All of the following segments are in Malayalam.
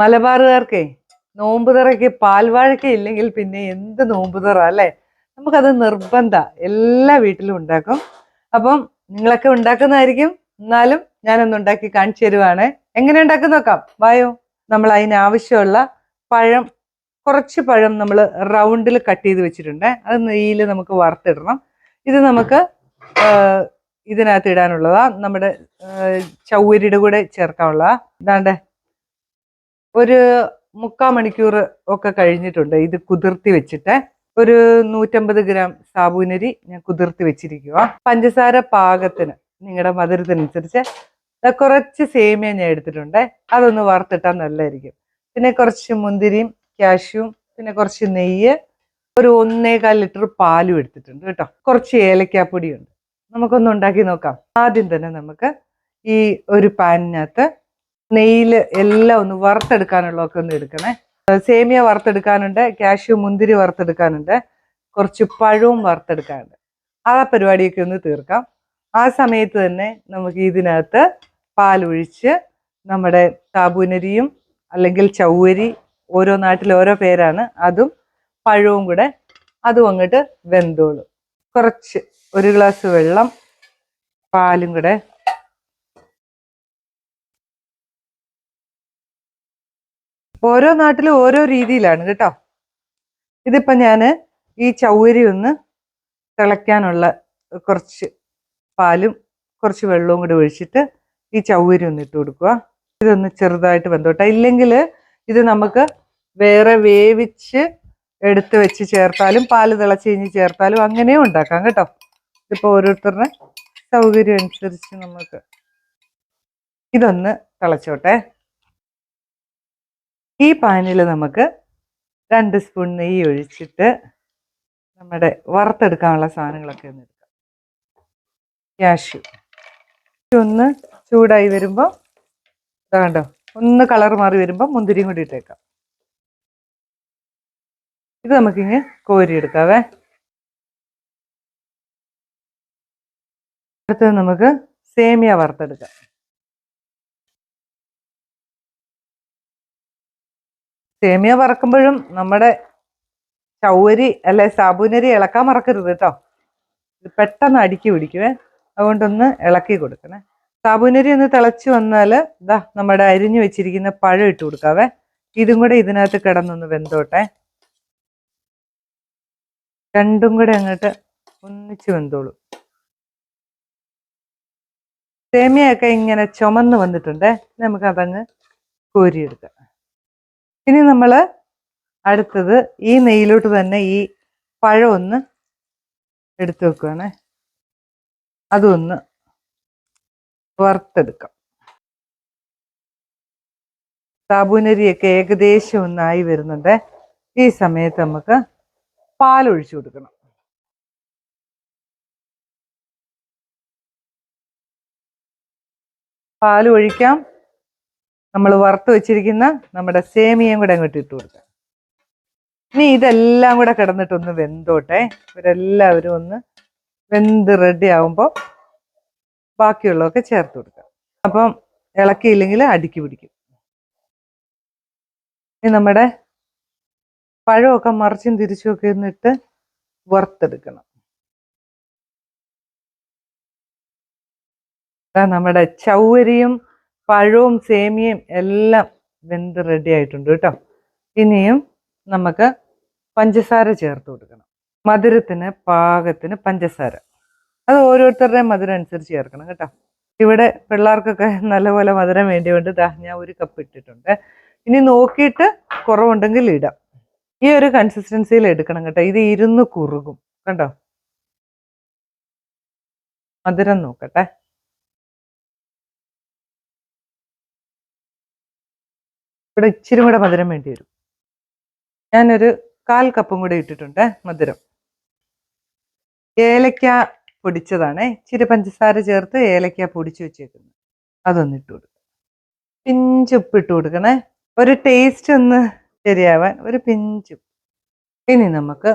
മലബാറുകാർക്കേ നോമ്പ് തുറയ്ക്ക് ഇല്ലെങ്കിൽ പിന്നെ എന്ത് നോമ്പ് തുറ അല്ലേ? നമുക്കത് നിർബന്ധ. എല്ലാ വീട്ടിലും ഉണ്ടാക്കും. അപ്പം നിങ്ങളൊക്കെ ഉണ്ടാക്കുന്നതായിരിക്കും. എന്നാലും ഞാനൊന്ന് ഉണ്ടാക്കി കാണിച്ചു തരുവാണ്. എങ്ങനെ ഉണ്ടാക്കി നോക്കാം. വായോ. നമ്മൾ അതിനാവശ്യമുള്ള പഴം കുറച്ച് പഴം നമ്മൾ റൗണ്ടിൽ കട്ട് ചെയ്ത് വെച്ചിട്ടുണ്ട്. അത് നെയ്യിൽ നമുക്ക് വറുത്തിടണം. ഇത് നമുക്ക് ഇതിനകത്ത് ഇടാനുള്ളതാ. നമ്മുടെ ചൗരിയുടെ കൂടെ ചേർക്കാനുള്ളതാ. ഇതാണ്ട് ഒരു മുക്കാൽ മണിക്കൂർ ഒക്കെ കഴിഞ്ഞിട്ടുണ്ട്. ഇത് കുതിർത്തി വെച്ചിട്ട് ഒരു നൂറ്റമ്പത് ഗ്രാം സാബൂനരി ഞാൻ കുതിർത്തി വെച്ചിരിക്കുക പഞ്ചസാര പാകത്തിന് നിങ്ങളുടെ മധുരത്തിനനുസരിച്ച് കുറച്ച് സേമിയ ഞാൻ എടുത്തിട്ടുണ്ട്. അതൊന്ന് വറുത്തിട്ടാൽ നല്ലതായിരിക്കും. പിന്നെ കുറച്ച് മുന്തിരിയും കാഷ്യൂം പിന്നെ കുറച്ച് നെയ്യ് ഒരു ഒന്നേകാൽ ലിറ്റർ പാലും എടുത്തിട്ടുണ്ട് കേട്ടോ. കുറച്ച് ഏലക്കാപ്പൊടിയുണ്ട്. നമുക്കൊന്ന് ഉണ്ടാക്കി നോക്കാം. ആദ്യം തന്നെ നമുക്ക് ഈ ഒരു പാനിനകത്ത് നെയ്യിൽ എല്ലാം ഒന്ന് വറുത്തെടുക്കാനുള്ള ഒക്കെ ഒന്ന് എടുക്കണേ. സേമിയ വറുത്തെടുക്കാനുണ്ട് കാഷ്യൂ മുന്തിരി വറുത്തെടുക്കാനുണ്ട് കുറച്ച് പഴവും വറുത്തെടുക്കാനുണ്ട്. ആ പരിപാടിയൊക്കെ ഒന്ന് തീർക്കാം. ആ സമയത്ത് തന്നെ നമുക്ക് ഇതിനകത്ത് പാലൊഴിച്ച് നമ്മുടെ സാബൂനരിയും അല്ലെങ്കിൽ ചൗവരി ഓരോ നാട്ടിൽ ഓരോ പേരാണ്. അതും പഴവും കൂടെ അതും അങ്ങോട്ട് വെന്തോളും. കുറച്ച് ഒരു ഗ്ലാസ് വെള്ളം പാലും കൂടെ ഓരോ നാട്ടിലും ഓരോ രീതിയിലാണ് കേട്ടോ. ഇതിപ്പോ ഞാൻ ഈ ചൗവരി ഒന്ന് തിളയ്ക്കാനുള്ള കുറച്ച് പാലും കുറച്ച് വെള്ളവും കൂടി ഒഴിച്ചിട്ട് ഈ ചൗവരി ഒന്ന് ഇട്ട് കൊടുക്കുക. ഇതൊന്ന് ചെറുതായിട്ട് വെന്തോട്ടെ. ഇല്ലെങ്കിൽ ഇത് നമുക്ക് വേറെ വേവിച്ച് എടുത്ത് വെച്ച് ചേർത്താലും പാൽ തിളച്ച് കഴിഞ്ഞ് ചേർത്താലും അങ്ങനെയും ഉണ്ടാക്കാം കേട്ടോ. ഇതിപ്പോൾ ഓരോരുത്തരുടെ സൗകര്യം അനുസരിച്ച് നമുക്ക് ഇതൊന്ന് തിളച്ചോട്ടെ. ഈ പാനിൽ നമുക്ക് രണ്ട് സ്പൂൺ നെയ്യ് ഒഴിച്ചിട്ട് നമ്മുടെ വറുത്തെടുക്കാനുള്ള സാധനങ്ങളൊക്കെ ഒന്ന് എടുക്കാം. ക്യാഷ്യൂ ഒന്ന് ചൂടായി വരുമ്പോൾ കണ്ടോ ഒന്ന് കളർ മാറി വരുമ്പോൾ മുന്തിരിയും കൂടി ഇട്ടേക്കാം. ഇത് നമുക്കിങ്ങ് കോരിയെടുക്കാവേ. അടുത്തത് നമുക്ക് സേമിയ വറുത്തെടുക്കാം. സേമിയ വറക്കുമ്പോഴും നമ്മുടെ ചൗവരി അല്ലെ സാബൂനരി ഇളക്കാൻ മറക്കരുത് കേട്ടോ. പെട്ടെന്ന് അടുക്കി പിടിക്കുവേ. അതുകൊണ്ടൊന്ന് ഇളക്കി കൊടുക്കണേ. സാബൂനരി ഒന്ന് തിളച്ച് വന്നാൽ ഇതാ നമ്മുടെ അരിഞ്ഞു വെച്ചിരിക്കുന്ന പഴം ഇട്ട് കൊടുക്കാവേ. ഇതും കൂടെ ഇതിനകത്ത് കിടന്നൊന്ന് വെന്തോട്ടെ. രണ്ടും കൂടെ അങ്ങോട്ട് ഒന്നിച്ച് വെന്തോളൂ. സേമിയൊക്കെ ഇങ്ങനെ ചുമന്ന് വന്നിട്ടുണ്ടേ. നമുക്ക് അതങ്ങ് കോരിയെടുക്കാം. ഇനി നമ്മൾ അടുത്തത് ഈ നെയ്യിലോട്ട് തന്നെ ഈ പഴം ഒന്ന് എടുത്തു വെക്കുകയാണ് അതൊന്ന് വറുത്തെടുക്കാം. സാബൂനരിയൊക്കെ ഏകദേശം ഒന്നായി വരുന്നുണ്ട്. ഈ സമയത്ത് നമുക്ക് പാലൊഴിച്ചു കൊടുക്കണം. പാൽ ഒഴിക്കാം നമ്മൾ വറുത്ത് വെച്ചിരിക്കുന്ന നമ്മുടെ സേമിയയും കൂടെ അങ്ങോട്ട് ഇട്ട് കൊടുക്കാം. ഇനി ഇതെല്ലാം കൂടെ കിടന്നിട്ടൊന്ന് വെന്തോട്ടെ. ഇവരെല്ലാവരും ഒന്ന് വെന്ത് റെഡി ആവുമ്പോൾ ബാക്കിയുള്ളതൊക്കെ ചേർത്ത് കൊടുക്കാം. അപ്പം ഇളക്കിയില്ലെങ്കിൽ അടുക്കി പിടിക്കും. ഇനി നമ്മുടെ പഴമൊക്കെ മറിച്ചും തിരിച്ചുമൊക്കെ ഇന്നിട്ട് വറുത്തെടുക്കണം. നമ്മുടെ ചൗവരിയും പഴവും സേമിയയും എല്ലാം വെന്ത് റെഡി ആയിട്ടുണ്ട് കേട്ടോ. ഇനിയും നമുക്ക് പഞ്ചസാര ചേർത്ത് കൊടുക്കണം. മധുരത്തിന് പാകത്തിന് പഞ്ചസാര. അത് ഓരോരുത്തരുടെയും മധുരം അനുസരിച്ച് ചേർക്കണം കേട്ടോ. ഇവിടെ പിള്ളേർക്കൊക്കെ നല്ലപോലെ മധുരം വേണ്ടിയുണ്ട് ദാ ഞാൻ ഒരു കപ്പ് ഇട്ടിട്ടുണ്ട്. ഇനി നോക്കിയിട്ട് കുറവുണ്ടെങ്കിൽ ഇടാം. ഈ ഒരു കൺസിസ്റ്റൻസിയിൽ എടുക്കണം കേട്ടോ. ഇത് ഇരുന്ന് കുറുകും. കണ്ടോ? മധുരം നോക്കട്ടെ. ഇവിടെ ഇച്ചിരി കൂടെ മധുരം വേണ്ടി വരും. ഞാനൊരു കാൽ കപ്പും കൂടെ ഇട്ടിട്ടുണ്ട് മധുരം. ഏലക്ക പൊടിച്ചതാണ്. ഇച്ചിരി പഞ്ചസാര ചേർത്ത് ഏലക്ക പൊടിച്ചു വെച്ചേക്കുന്നത്. അതൊന്ന് ഇട്ട് കൊടുക്കുക പിഞ്ച് ഉപ്പ് ഇട്ട് കൊടുക്കണേ. ഒരു ടേസ്റ്റ് ഒന്ന് ശരിയാവാൻ ഒരു പിഞ്ച് ഉപ്പ്. ഇനി നമുക്ക്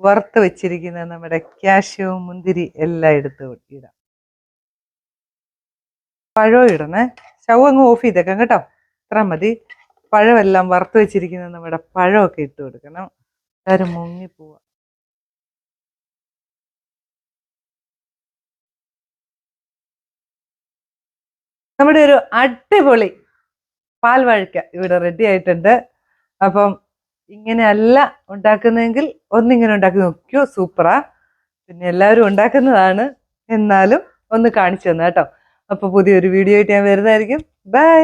വറുത്ത് വെച്ചിരിക്കുന്ന നമ്മുടെ കാഷ്യവും മുന്തിരി എല്ലാം എടുത്ത് ഇടാം. പഴവും ഇടണേ. സ്റ്റൗ അങ്ങ് ഓഫ് ചെയ്തേക്കാം കേട്ടോ. ഇത്ര മതി. പഴമെല്ലാം വറുത്ത് വെച്ചിരിക്കുന്ന നമ്മുടെ പഴമൊക്കെ ഇട്ട് കൊടുക്കണം. എല്ലാവരും മുങ്ങി പോവാ. നമ്മുടെ ഒരു അടിപൊളി പാൽ വഴുക്ക ഇവിടെ റെഡി ആയിട്ടുണ്ട്. അപ്പം ഇങ്ങനെയല്ല ഉണ്ടാക്കുന്നതെങ്കിൽ ഒന്നിങ്ങനെ ഉണ്ടാക്കി നോക്കിയോ? സൂപ്പറാ പിന്നെ എല്ലാവരും ഉണ്ടാക്കുന്നതാണ്. എന്നാലും ഒന്ന് കാണിച്ചു തന്നെ കേട്ടോ. അപ്പൊ പുതിയൊരു വീഡിയോ ആയിട്ട് ഞാൻ വരുന്നതായിരിക്കും. ബൈ